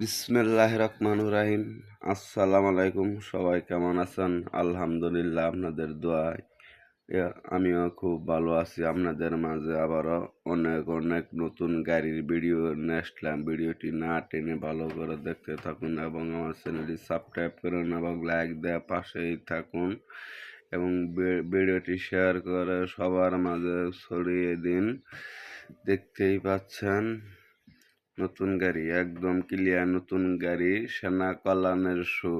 বিসমিল্লাহ রহমান রাহিম। আসসালামু আলাইকুম, সবাই কেমন আছেন? আলহামদুলিল্লাহ, আপনাদের দোয়ায়। আমিও খুব ভালো আছি। আপনাদের মাঝে আবারও অনেক অনেক নতুন গাড়ির ভিডিও নিয়ে আসলাম। ভিডিওটি না টেনে ভালো করে দেখতে থাকুন এবং আমার চ্যানেলটি সাবস্ক্রাইব করুন এবং লাইক দেওয়া পাশেই থাকুন এবং ভিডিওটি শেয়ার করে সবার মাঝে ছড়িয়ে দিন। দেখতেই পাচ্ছেন। নতুন গাড়ি, একদম ক্লিয়ার নতুন গাড়ি, সেনা কল্যাণের শু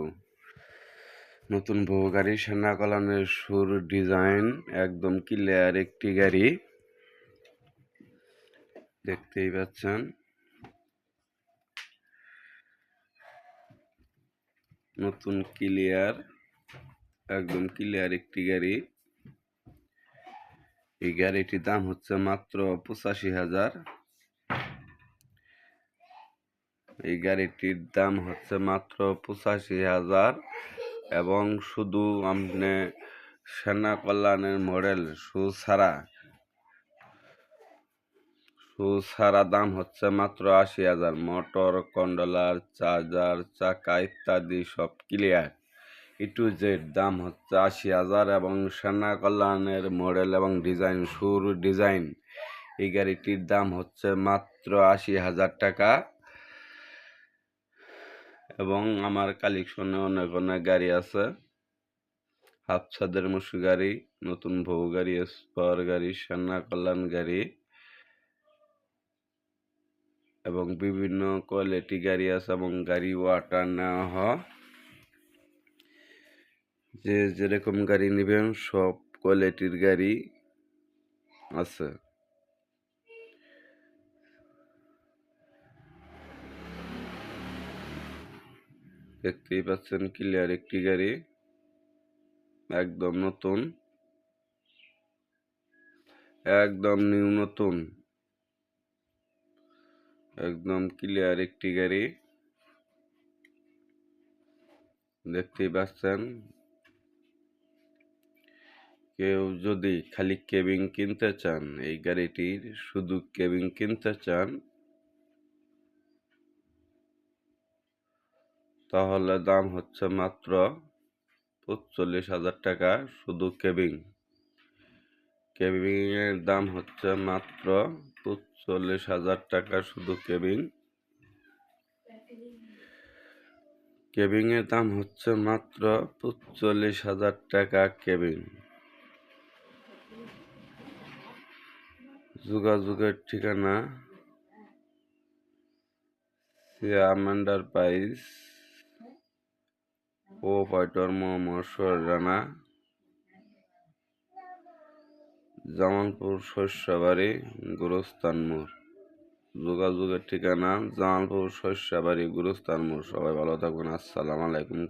নতুন বহু গাড়ি, সেনা কল্যাণের সুর ডিজাইন একদম ক্লিয়ার একটি গাড়ি। দেখতেই পাচ্ছেন। নতুন ক্লিয়ার একদম ক্লিয়ার একটি গাড়ি। এই গাড়িটির দাম হচ্ছে মাত্র পঁচাশি হাজার। এই গাড়িটির দাম হচ্ছে মাত্র পঁচাশি হাজার এবং শুধু আপনি সেনা কল্যাণের মডেল শু ছাড়া শু দাম হচ্ছে মাত্র আশি হাজার। মোটর কন্ডলার চার্জার, চাকা ইত্যাদি সব ক্লিয়ার টু জেড দাম হচ্ছে আশি হাজার এবং সেনা কল্যাণের মডেল এবং ডিজাইন সুর ডিজাইন এই গাড়িটির দাম হচ্ছে মাত্র আশি হাজার টাকা। এবং আমার কালেকশনে অনেক অনেক গাড়ি আছে। হাফ ছাদের মুসু গাড়ি, নতুন বউ গাড়ি, স্পার গাড়ি, সেনা কল্যাণ গাড়ি এবং বিভিন্ন কোয়ালিটি গাড়ি আছে এবং গাড়ি ওয়াটার নেওয়া হয়। যে যেরকম গাড়ি নেবেন, সব কোয়ালিটির গাড়ি আছে। দেখতেই পাচ্ছেন ক্লিয়ার একটি গাড়ি। একদম নতুন। একদম নিউ নতুন। একদম ক্লিয়ার একটি গাড়ি। দেখতেই পাচ্ছেন। কেউ যদি খালি কেবিন কিনতে চান, এই গাড়িটির শুধু কেবিন কিনতে চান তাহলে দাম হচ্ছে মাত্র পঁচল্লিশ হাজার টাকা, শুধু কেবিন। কেবিনের দাম হচ্ছে মাত্র পঁচল্লিশ হাজার টাকা, শুধু কেবিন। কেবিনের দাম হচ্ছে মাত্র পঁচল্লিশ হাজার টাকা কেবিন। যোগাযোগের ঠিকানা সিয়ামান্ডার পাইস ও মো মোহাম্মদ রানা, জামালপুর শস্যবাড়ি গুরুস্তান মোড়। যোগাযোগের ঠিকানা জামালপুর শস্যবাড়ি, গুরুস্থান মোড়। সবাই ভালো থাকুন আসসালামু আলাইকুম।